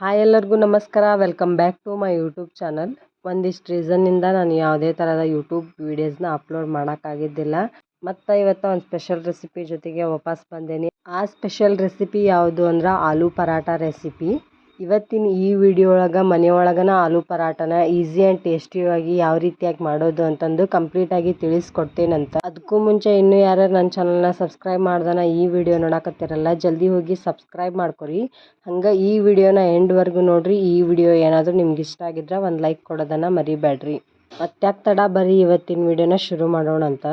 Hi ಎಲ್ಲರಿಗೂ ನಮಸ್ಕಾರ. Welcome back to my YouTube channel ಒಂದಿಷ್ಟು ರೀಸನ್ನಿಂದ ನಾನು ಯಾವುದೇ ಥರದ ಯೂಟ್ಯೂಬ್ ವೀಡಿಯೋಸ್ನ ಅಪ್ಲೋಡ್ ಮಾಡೋಕ್ಕಾಗಿದ್ದಿಲ್ಲ. ಮತ್ತು ಇವತ್ತು ಒಂದು ಸ್ಪೆಷಲ್ ರೆಸಿಪಿ ಜೊತೆಗೆ ವಾಪಸ್ ಬಂದೇನಿ. ಆ ಸ್ಪೆಷಲ್ ರೆಸಿಪಿ ಯಾವುದು ಅಂದ್ರೆ ಆಲೂ ಪರಾಟ ರೆಸಿಪಿ ಇವತ್ತಿನ ಈ ವಿಡಿಯೋ ಒಳಗೆ ಒಳಗನ ಆಲೂ ಪರಾಟನ ಈಸಿ ಆ್ಯಂಡ್ ಟೇಸ್ಟಿಯಾಗಿ ಯಾವ ರೀತಿಯಾಗಿ ಮಾಡೋದು ಅಂತಂದು ಕಂಪ್ಲೀಟಾಗಿ ತಿಳಿಸ್ಕೊಡ್ತೇನಂತ. ಅದಕ್ಕೂ ಮುಂಚೆ ಇನ್ನೂ ಯಾರು ನನ್ನ ಚಾನಲ್ನ ಸಬ್ಸ್ಕ್ರೈಬ್ ಮಾಡ್ದನ ಈ ವಿಡಿಯೋ ನೋಡಕತ್ತಿರಲ್ಲ, ಜಲ್ದಿ ಹೋಗಿ ಸಬ್ಸ್ಕ್ರೈಬ್ ಮಾಡ್ಕೊರಿ. ಹಂಗೆ ಈ ವಿಡಿಯೋನ ಎಂಡ್ವರೆಗೂ ನೋಡ್ರಿ, ಈ ವಿಡಿಯೋ ಏನಾದರೂ ನಿಮ್ಗೆ ಇಷ್ಟ ಆಗಿದ್ರೆ ಒಂದು ಲೈಕ್ ಕೊಡೋದನ್ನು ಮರಿಬೇಡ್ರಿ ಮತ್ತ್ಯಾಕೆ ತಡ ಬರ್ರಿ ಇವತ್ತಿನ ವಿಡಿಯೋನ ಶುರು ಮಾಡೋಣ ಅಂತ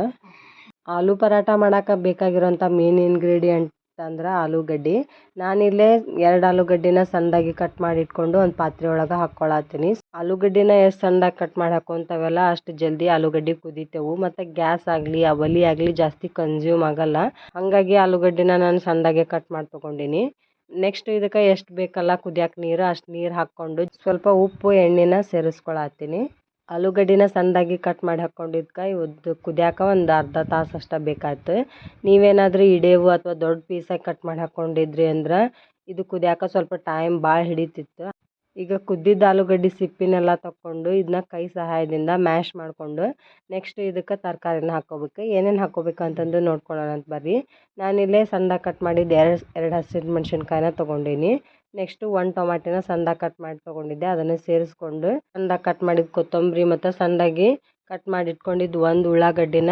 ಆಲೂ ಪರಾಟ ಮಾಡಕ್ಕೆ ಬೇಕಾಗಿರೋಂಥ ಮೇನ್ ಇಂಗ್ರೀಡಿಯೆಂಟ್ ಅಂದ್ರೆ ಆಲೂಗಡ್ಡೆ. ನಾನಿಲ್ಲೇ ಎರಡು ಆಲೂಗಡ್ಡೆನ ಸಣ್ಣದಾಗಿ ಕಟ್ ಮಾಡಿ ಇಟ್ಕೊಂಡು ಒಂದು ಪಾತ್ರೆ ಒಳಗೆ ಹಾಕ್ಕೊಳತ್ತೀನಿ ಆಲೂಗಡ್ಡೆನ ಎಷ್ಟು ಸಣ್ಣದಾಗಿ ಕಟ್ ಮಾಡಿ ಹಾಕ್ಕೊಂತವಲ್ಲ ಅಷ್ಟು ಜಲ್ದಿ ಆಲೂಗಡ್ಡೆ ಕುದಿತೇವು. ಮತ್ತು ಗ್ಯಾಸ್ ಆಗಲಿ, ಅವಲಿ ಆಗಲಿ ಜಾಸ್ತಿ ಕನ್ಸ್ಯೂಮ್ ಆಗಲ್ಲ. ಹಾಗಾಗಿ ಆಲೂಗಡ್ಡೆನ ನಾನು ಸಣ್ಣದಾಗೆ ಕಟ್ ಮಾಡಿ ತೊಗೊಂಡಿನಿ. ನೆಕ್ಸ್ಟ್ ಇದಕ್ಕೆ ಎಷ್ಟು ಬೇಕಲ್ಲ ಕುದಿಯಕ್ಕೆ ನೀರು ಅಷ್ಟು ನೀರು ಹಾಕ್ಕೊಂಡು ಸ್ವಲ್ಪ ಉಪ್ಪು, ಎಣ್ಣೆನ ಸೇರಿಸ್ಕೊಳತ್ತೀನಿ ಆಲೂಗಡ್ಡೆನ ಸಣ್ಣದಾಗಿ ಕಟ್ ಮಾಡಿ ಹಾಕ್ಕೊಂಡಿದ್ಕೆ ಉದ್ದ ಕುದಿಯಾಕ ಒಂದು ಅರ್ಧ ತಾಸು ಅಷ್ಟೇ ಬೇಕಾಯ್ತು. ನೀವೇನಾದರೂ ಇಡೇವು ಅಥವಾ ದೊಡ್ಡ ಪೀಸಾಗಿ ಕಟ್ ಮಾಡಿ ಹಾಕ್ಕೊಂಡಿದ್ರಿ ಅಂದ್ರೆ, ಇದು ಕುದಿಯಾಕ ಸ್ವಲ್ಪ ಟೈಮ್ ಭಾಳ ಹಿಡಿತಿತ್ತು. ಈಗ ಕುದ್ದಿದ್ದ ಆಲೂಗಡ್ಡೆ ಸಿಪ್ಪಿನೆಲ್ಲ ತಕ್ಕೊಂಡು ಇದನ್ನ ಕೈ ಸಹಾಯದಿಂದ ಮ್ಯಾಶ್ ಮಾಡಿಕೊಂಡು ನೆಕ್ಸ್ಟ್ ಇದಕ್ಕೆ ತರಕಾರಿನ ಹಾಕ್ಕೋಬೇಕು ಏನೇನು ಹಾಕ್ಕೋಬೇಕು ಅಂತಂದು ನೋಡ್ಕೊಳ್ಳೋಣ ಅಂತ ಬರ್ರಿ. ನಾನಿಲ್ಲೇ ಸಣ್ಣದಾಗಿ ಕಟ್ ಮಾಡಿದ್ದು ಎರಡು ಎರಡು ಹಸಿರು ಮೆಣಸಿನ್ಕಾಯಿನ ತೊಗೊಂಡೀನಿ. ನೆಕ್ಸ್ಟು ಒಂದು ಟೊಮಾಟಿನ ಸಣ್ಣದಾಗಿ ಕಟ್ ಮಾಡಿ ತೊಗೊಂಡಿದ್ದೆ, ಅದನ್ನು ಸೇರಿಸ್ಕೊಂಡು ಸಣ್ಣದಾಗಿ ಕಟ್ ಮಾಡಿದ ಕೊತ್ತಂಬರಿ ಮತ್ತು ಸಣ್ಣದಾಗಿ ಕಟ್ ಮಾಡಿ ಇಟ್ಕೊಂಡಿದ್ದು ಒಂದು ಉಳ್ಳಾಗಡ್ಡಿನ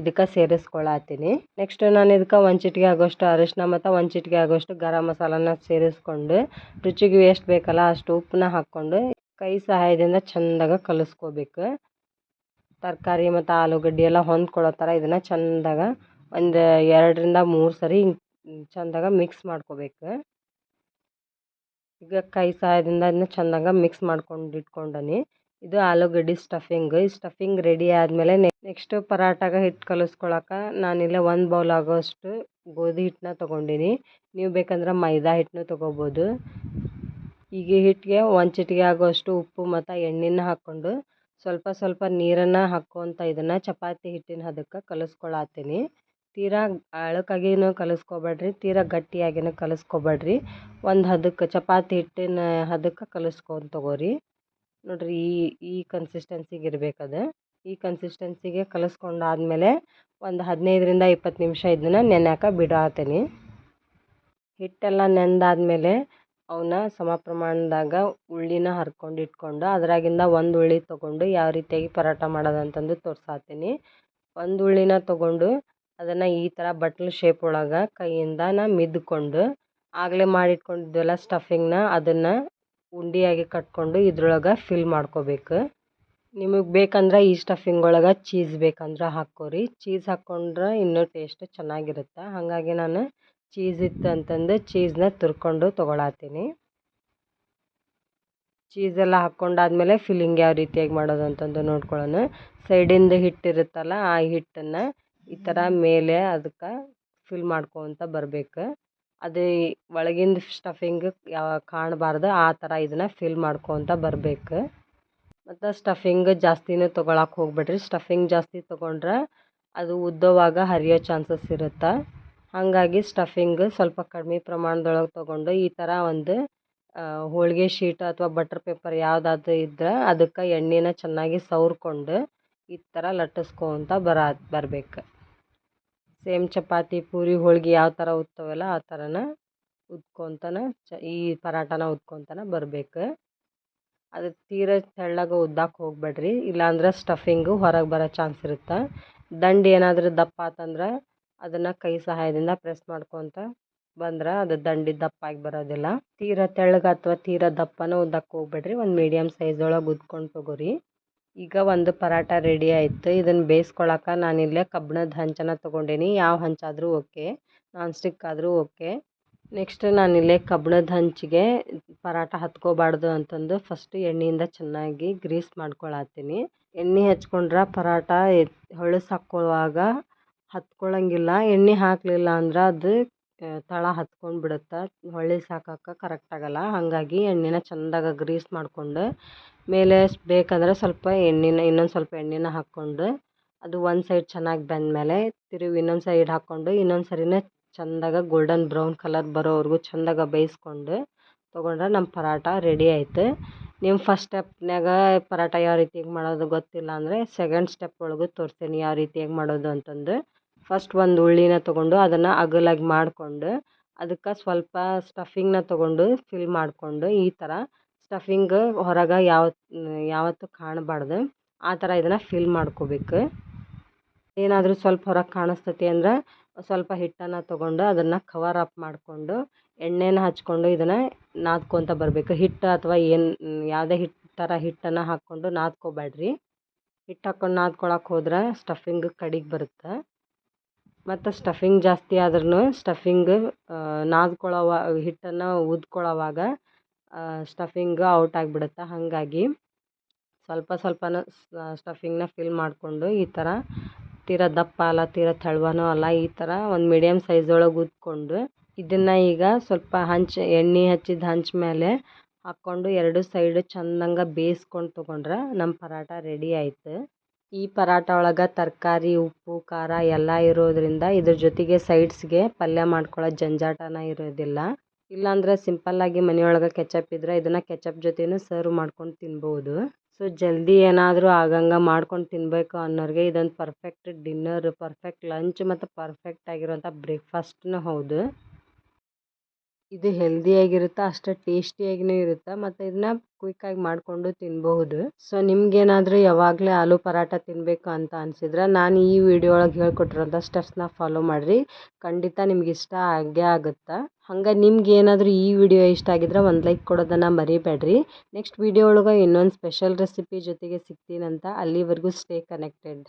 ಇದಕ್ಕೆ ಸೇರಿಸ್ಕೊಳತ್ತೀನಿ ನೆಕ್ಸ್ಟ್ ನಾನು ಇದಕ್ಕೆ ಒಂದು ಚಿಟಿಕೆ ಆಗೋಷ್ಟು ಅರಿಶಿನ ಮತ್ತು ಒಂದು ಚಿಟಿಕೆ ಆಗೋಷ್ಟು ಗರಂ ಮಸಾಲನ ಸೇರಿಸ್ಕೊಂಡು ರುಚಿಗೆ ಎಷ್ಟು ಬೇಕಲ್ಲ ಅಷ್ಟು ಉಪ್ಪನ್ನ ಹಾಕ್ಕೊಂಡು ಕೈ ಸಹಾಯದಿಂದ ಚೆಂದಾಗ ಕಲಿಸ್ಕೋಬೇಕು. ತರಕಾರಿ ಮತ್ತು ಆಲೂಗಡ್ಡೆ ಎಲ್ಲ ಹೊಂದ್ಕೊಳ್ಳೋ ಥರ ಇದನ್ನು ಚೆಂದಾಗ ಒಂದು ಎರಡರಿಂದ ಮೂರು ಸರಿ ಚಂದಾಗ ಮಿಕ್ಸ್ ಮಾಡ್ಕೋಬೇಕು. ಈಗ ಕೈ ಸಹಾಯದಿಂದ ಅದನ್ನ ಚೆಂದಾಗ ಮಿಕ್ಸ್ ಮಾಡ್ಕೊಂಡು ಇಟ್ಕೊಂಡನಿ. ಇದು ಆಲೂಗಡ್ಡೆ ಸ್ಟಫಿಂಗ್ ಈ ಸ್ಟಫಿಂಗ್ ರೆಡಿ ಆದಮೇಲೆ ನೆಕ್ಸ್ಟ್ ಪರಾಟಾಗ ಹಿಟ್ಟು ಕಲಿಸ್ಕೊಳಕ್ಕೆ ನಾನಿಲ್ಲ ಒಂದು ಬೌಲ್ ಆಗೋಷ್ಟು ಗೋಧಿ ಹಿಟ್ಟನ್ನ ತೊಗೊಂಡಿನಿ. ನೀವು ಬೇಕಂದ್ರೆ ಮೈದಾ ಹಿಟ್ಟನ್ನು ತೊಗೋಬೋದು. ಈಗ ಹಿಟ್ಟಿಗೆ ಒಂದು ಚಿಟಿಕೆ ಆಗೋಷ್ಟು ಉಪ್ಪು ಮತ್ತು ಎಣ್ಣೆನ ಹಾಕ್ಕೊಂಡು ಸ್ವಲ್ಪ ಸ್ವಲ್ಪ ನೀರನ್ನು ಹಾಕ್ಕೊತ ಇದನ್ನು ಚಪಾತಿ ಹಿಟ್ಟಿನ ಹದಕ್ಕೆ ಕಲಿಸ್ಕೊಳತ್ತೀನಿ ತೀರಾ ಅಳಕಾಗಿನೂ ಕಲಸ್ಕೊಬೇಡ್ರಿ, ತೀರಾ ಗಟ್ಟಿಯಾಗಿನೂ ಕಲಸ್ಕೊಬೇಡ್ರಿ. ಒಂದು ಹದಕ್ಕೆ ಚಪಾತಿ ಹಿಟ್ಟಿನ ಹದಕ್ಕೆ ಕಲಸ್ಕೊಂಡು ತಗೋರಿ. ನೋಡಿರಿ ಈ ಈ ಕನ್ಸಿಸ್ಟೆನ್ಸಿಗೆ ಇರಬೇಕದು ಈ ಕನ್ಸಿಸ್ಟೆನ್ಸಿಗೆ ಕಲಸ್ಕೊಂಡಾದ್ಮೇಲೆ ಒಂದು ಹದಿನೈದರಿಂದ ಇಪ್ಪತ್ತು ನಿಮಿಷ ಇದನ್ನ ನೆನೆಯಾಕ ಬಿಡಾತೀನಿ. ಹಿಟ್ಟೆಲ್ಲ ನೆಂದಾದ್ಮೇಲೆ ಅವನ್ನ ಸಮ ಪ್ರಮಾಣದಾಗ ಉಳ್ಳಿನ ಹರ್ಕೊಂಡು ಇಟ್ಕೊಂಡು ಅದ್ರಾಗಿಂದ ಒಂದು ಉಳ್ಳಿ ತೊಗೊಂಡು ಯಾವ ರೀತಿಯಾಗಿ ಪರಾಟ ಮಾಡೋದಂತಂದು ತೋರ್ಸಾತೀನಿ. ಒಂದು ಉಳ್ಳಿನ ತೊಗೊಂಡು ಅದನ್ನು ಈ ಥರ ಬಟ್ಲು ಶೇಪ್ ಒಳಗೆ ಕೈಯಿಂದ ನಾ ಮಿದ್ಕೊಂಡು ಆಗಲೇ ಮಾಡಿಟ್ಕೊಂಡಿದ್ವಲ್ಲ ಸ್ಟಫಿಂಗ್ನ ಅದನ್ನು ಉಂಡೆಯಾಗಿ ಕಟ್ಕೊಂಡು ಇದ್ರೊಳಗೆ ಫಿಲ್ ಮಾಡ್ಕೋಬೇಕು. ನಿಮಗೆ ಬೇಕಂದ್ರೆ ಈ ಸ್ಟಫಿಂಗ್ ಒಳಗೆ ಚೀಸ್ ಬೇಕಂದ್ರೆ ಹಾಕ್ಕೋರಿ. ಚೀಸ್ ಹಾಕ್ಕೊಂಡ್ರೆ ಇನ್ನೂ ಟೇಸ್ಟ್ ಚೆನ್ನಾಗಿರುತ್ತೆ. ಹಾಗಾಗಿ ನಾನು ಚೀಸ್ ಇತ್ತು ಅಂತಂದು ಚೀಸ್ನ ತುರ್ಕೊಂಡು ತೊಗೊಳತ್ತೀನಿ ಚೀಸೆಲ್ಲ ಹಾಕ್ಕೊಂಡಾದ್ಮೇಲೆ ಫಿಲ್ಲಿಂಗ್ ಯಾವ ರೀತಿಯಾಗಿ ಮಾಡೋದು ಅಂತಂದು ನೋಡ್ಕೊಳ್ಳೋಣ ಸೈಡಿಂದ ಹಿಟ್ಟಿರುತ್ತಲ್ಲ, ಆ ಹಿಟ್ಟನ್ನು ಈ ಥರ ಮೇಲೆ ಅದಕ್ಕೆ ಫಿಲ್ ಮಾಡ್ಕೊತ ಬರ್ಬೇಕು. ಅದೇ ಒಳಗಿಂದ ಸ್ಟಫಿಂಗ್ ಯಾವ ಕಾಣಬಾರ್ದು, ಆ ಥರ ಇದನ್ನು ಫಿಲ್ ಮಾಡ್ಕೊತ ಬರಬೇಕು. ಮತ್ತು ಸ್ಟಫಿಂಗ್ ಜಾಸ್ತಿನೇ ತೊಗೊಳಕ್ಕೆ ಹೋಗ್ಬೇಡ್ರಿ. ಸ್ಟಫಿಂಗ್ ಜಾಸ್ತಿ ತೊಗೊಂಡ್ರೆ ಅದು ಉದ್ದವಾಗ ಹರಿಯೋ ಚಾನ್ಸಸ್ ಇರುತ್ತೆ. ಹಾಗಾಗಿ ಸ್ಟಫಿಂಗ್ ಸ್ವಲ್ಪ ಕಡಿಮೆ ಪ್ರಮಾಣದೊಳಗೆ ತೊಗೊಂಡು ಈ ಥರ ಒಂದು ಹೋಳಿಗೆ ಶೀಟ್ ಅಥವಾ ಬಟರ್ ಪೇಪರ್ ಯಾವುದಾದ್ರು ಇದ್ದರೆ ಅದಕ್ಕೆ ಎಣ್ಣೆನ ಚೆನ್ನಾಗಿ ಸವರ್ಕೊಂಡು ಈ ಥರ ಲಟ್ಟಿಸ್ಕೊತ ಬರ, ಬರಬೇಕು. ಸೇಮ್ ಚಪಾತಿ, ಪೂರಿ, ಹೋಳ್ಗೆ ಯಾವ ಥರ ಉತ್ತವಲ್ಲ ಆ ಥರನ ಉದ್ಕೊತನ ಚ, ಈ ಪರಾಟನ ಉದ್ಕೊತನ ಬರಬೇಕು. ಅದು ತೀರ ತೆಳ್ಳಗೆ ಉದ್ದಕ್ಕೆ ಹೋಗ್ಬೇಡ್ರಿ. ಇಲ್ಲಾಂದ್ರೆ ಸ್ಟಫಿಂಗು ಹೊರಗೆ ಬರೋ ಚಾನ್ಸ್ ಇರುತ್ತೆ. ದಂಡು ಏನಾದರೂ ದಪ್ಪ ಆತಂದ್ರೆ ಅದನ್ನು ಕೈ ಸಹಾಯದಿಂದ ಪ್ರೆಸ್ ಮಾಡ್ಕೊತ ಬಂದ್ರೆ ಅದು ದಂಡಿ ದಪ್ಪಾಗಿ ಬರೋದಿಲ್ಲ. ತೀರ ತೆಳ್ಳಗೆ ಅಥವಾ ತೀರ ದಪ್ಪನೂ ಉದ್ದಕ್ಕೆ ಹೋಗ್ಬೇಡ್ರಿ. ಒಂದು ಮೀಡಿಯಮ್ ಸೈಜ್ ಒಳಗೆ ಉದ್ಕೊಂಡು ತಗೋರಿ. ಈಗ ಒಂದು ಪರಾಟ ರೆಡಿ ಆಯಿತು. ಇದನ್ನು ಬೇಯಿಸ್ಕೊಳಕ್ಕೆ ನಾನಿಲ್ಲೇ ಕಬ್ಬಿಣದ ಹಂಚನ ತೊಗೊಂಡೇನಿ. ಯಾವ ಹಂಚಾದರೂ ಓಕೆ. ನಾನ್ ಸ್ಟಿಕ್ ಆದರೂ ಓಕೆ. ನೆಕ್ಸ್ಟ್ ನಾನಿಲ್ಲೇ ಕಬ್ಬಿಣದ ಹಂಚಿಗೆ ಪರಾಟ ಹತ್ಕೋಬಾರ್ದು ಅಂತಂದು ಫಸ್ಟ್ ಎಣ್ಣೆಯಿಂದ ಚೆನ್ನಾಗಿ ಗ್ರೀಸ್ ಮಾಡ್ಕೊಳತ್ತೀನಿ. ಎಣ್ಣೆ ಹಚ್ಕೊಂಡ್ರೆ ಪರಾಟ ಹೊಳಸು ಹಾಕ್ಕೊಳ್ಳುವಾಗ ಹತ್ಕೊಳ್ಳಂಗಿಲ್ಲ ಎಣ್ಣೆ ಹಾಕಲಿಲ್ಲ ಅಂದ್ರೆ ಅದು ತಳ ಹತ್ಕೊಂಡು ಬಿಡುತ್ತೆ. ಹೊಳ್ಳಿ ಹಾಕಕ್ಕೆ ಕರೆಕ್ಟ್ ಆಗಲ್ಲ. ಹಾಗಾಗಿ ಎಣ್ಣೆನ ಚೆಂದಾಗ ಗ್ರೀಸ್ ಮಾಡಿಕೊಂಡು, ಮೇಲೆ ಬೇಕಂದರೆ ಸ್ವಲ್ಪ ಎಣ್ಣೆನ, ಇನ್ನೊಂದು ಸ್ವಲ್ಪ ಎಣ್ಣೆನ ಹಾಕ್ಕೊಂಡು, ಅದು ಒಂದು ಸೈಡ್ ಚೆನ್ನಾಗಿ ಬೆಂದಮೇಲೆ ತಿರುವಿ ಇನ್ನೊಂದು ಸೈಡ್ ಹಾಕ್ಕೊಂಡು, ಇನ್ನೊಂದು ಸರಿನೇ ಚಂದಾಗ ಗೋಲ್ಡನ್ ಬ್ರೌನ್ ಕಲರ್ ಬರೋವರೆಗೂ ಚೆಂದಾಗ ಬೇಯಿಸ್ಕೊಂಡು, ತೊಗೊಂಡ್ರೆ ನಮ್ಮ ಪರಾಟ ರೆಡಿ ಆಯಿತು. ನಿಮ್ಮ ಫಸ್ಟ್ ಸ್ಟೆಪ್ನಾಗ ಪರಾಟ ಯಾವ ರೀತಿಯಾಗಿ ಮಾಡೋದು ಗೊತ್ತಿಲ್ಲ ಅಂದರೆ ಸೆಕೆಂಡ್ ಸ್ಟೆಪ್ ಒಳಗೂ ತೋರಿಸ್ತೀನಿ ಯಾವ ರೀತಿಯಾಗಿ ಮಾಡೋದು ಅಂತಂದು. ಫಸ್ಟ್ ಒಂದು ಉಳ್ಳಿನ ತೊಗೊಂಡು ಅದನ್ನು ಅಗಲಾಗಿ ಮಾಡಿಕೊಂಡು ಅದಕ್ಕೆ ಸ್ವಲ್ಪ ಸ್ಟಫಿಂಗ್ನ ತೊಗೊಂಡು ಫಿಲ್ ಮಾಡಿಕೊಂಡು ಈ ಥರ ಸ್ಟಫಿಂಗ್ ಹೊರಗೆ ಯಾವ, ಯಾವತ್ತೂ ಕಾಣಬಾರ್ದು. ಆ ಥರ ಇದನ್ನು ಫಿಲ್ ಮಾಡ್ಕೋಬೇಕು. ಏನಾದರೂ ಸ್ವಲ್ಪ ಹೊರಗೆ ಕಾಣಿಸ್ತತಿ ಅಂದ್ರೆ ಸ್ವಲ್ಪ ಹಿಟ್ಟನ್ನು ತೊಗೊಂಡು ಅದನ್ನು ಕವರ್ ಅಪ್ ಮಾಡಿಕೊಂಡು ಎಣ್ಣೆನ ಹಚ್ಕೊಂಡು ಇದನ್ನು ನಾದ್ಕೊತ ಬರಬೇಕು. ಹಿಟ್ಟು ಅಥವಾ ಏನು, ಯಾವುದೇ ಹಿಟ್ಟು ಥರ ಹಿಟ್ಟನ್ನು ಹಾಕ್ಕೊಂಡು ನಾದ್ಕೋಬೇಡ್ರಿ ಹಿಟ್ಟು ಹಾಕ್ಕೊಂಡು ನಾದ್ಕೊಳಕ್ಕೆ ಹೋದ್ರೆ ಸ್ಟಫಿಂಗ್ ಕಡಿಗೆ ಬರುತ್ತೆ? ಮತ್ತು ಸ್ಟಫಿಂಗ್ ಜಾಸ್ತಿ ಆದ್ರೂ ಸ್ಟಫಿಂಗ್ ನಾದ್ಕೊಳ್ಳೋವ ಹಿಟ್ಟನ್ನು ಊದ್ಕೊಳ್ಳೋವಾಗ ಸ್ಟಫಿಂಗ್ ಔಟ್ ಆಗಿಬಿಡುತ್ತೆ. ಹಾಗಾಗಿ ಸ್ವಲ್ಪ ಸ್ವಲ್ಪನ ಸ್ಟಫಿಂಗ್ನ ಫಿಲ್ ಮಾಡಿಕೊಂಡು ಈ ಥರ ತೀರಾ ದಪ್ಪ ಅಲ್ಲ, ತೀರಾ ತೆಳುವನೂ ಅಲ್ಲ, ಈ ಥರ ಒಂದು ಮೀಡಿಯಮ್ ಸೈಜ್ ಒಳಗೆ ಉದ್ಕೊಂಡು ಇದನ್ನು ಈಗ ಸ್ವಲ್ಪ ಹಂಚು, ಎಣ್ಣೆ ಹಚ್ಚಿದ ಹಂಚ್ ಮೇಲೆ ಹಾಕ್ಕೊಂಡು ಎರಡು ಸೈಡ್ ಚಂದಂಗೆ ಬೇಯಿಸ್ಕೊಂಡು ತೊಗೊಂಡ್ರೆ ನಮ್ಮ ಪರಾಟ ರೆಡಿ ಆಯ್ತು. ಈ ಪರಾಟ ಒಳಗೆ ತರಕಾರಿ, ಉಪ್ಪು, ಖಾರ ಎಲ್ಲ ಇರೋದ್ರಿಂದ ಇದ್ರ ಜೊತೆಗೆ ಸೈಡ್ಸ್ಗೆ ಪಲ್ಯ ಮಾಡ್ಕೊಳ್ಳೋ ಜಂಜಾಟನ ಇರೋದಿಲ್ಲ. ಇಲ್ಲಾಂದರೆ ಸಿಂಪಲ್ಲಾಗಿ ಮನೆಯೊಳಗೆ ಕೆಚಪ್ ಇದ್ರೆ ಇದನ್ನು ಕೆಚಪ್ ಜೊತೆನೂ ಸರ್ವ್ ಮಾಡ್ಕೊಂಡು ತಿನ್ಬೋದು. ಸೊ ಜಲ್ದಿ ಏನಾದರೂ ಆಗಂಗೆ ಮಾಡ್ಕೊಂಡು ತಿನ್ನಬೇಕು ಅನ್ನೋರಿಗೆ ಇದೊಂದು ಪರ್ಫೆಕ್ಟ್ ಡಿನ್ನರ್ ಪರ್ಫೆಕ್ಟ್ ಲಂಚ್ ಮತ್ತು ಪರ್ಫೆಕ್ಟ್ ಆಗಿರುವಂಥ ಬ್ರೇಕ್ಫಾಸ್ಟ್ನೂ ಹೌದು. ಇದು ಹೆಲ್ದಿಯಾಗಿರುತ್ತೆ ಅಷ್ಟೇ ಟೇಸ್ಟಿಯಾಗಿಯೂ ಇರುತ್ತೆ, ಮತ್ತು ಇದನ್ನ ಕ್ವಿಕ್ಕಾಗಿ ಮಾಡಿಕೊಂಡು ತಿನ್ಬಹುದು. ಸೊ ನಿಮ್ಗೇನಾದರೂ ಯಾವಾಗಲೇ ಆಲೂ ಪರಾಟ ತಿನ್ನಬೇಕು ಅಂತ ಅನಿಸಿದ್ರೆ ನಾನು ಈ ವಿಡಿಯೋ ಒಳಗೆ ಹೇಳ್ಕೊಟ್ಟಿರೋಂಥ ಸ್ಟೆಪ್ಸ್ನ ಫಾಲೋ ಮಾಡಿರಿ. ಖಂಡಿತ ನಿಮ್ಗೆ ಇಷ್ಟ ಆಗೇ ಆಗುತ್ತೆ. ಹಂಗೆ ನಿಮ್ಗೆ ಏನಾದರೂ ಈ ವಿಡಿಯೋ ಇಷ್ಟ ಆಗಿದ್ರೆ ಒಂದು ಲೈಕ್ ಕೊಡೋದನ್ನು ಮರಿಬೇಡ್ರಿ. ನೆಕ್ಸ್ಟ್ ವಿಡಿಯೋ ಒಳಗೆ ಇನ್ನೊಂದು ಸ್ಪೆಷಲ್ ರೆಸಿಪಿ ಜೊತೆಗೆ ಸಿಗ್ತೀನಂತ ಅಲ್ಲಿವರೆಗೂ ಸ್ಟೇ ಕನೆಕ್ಟೆಡ್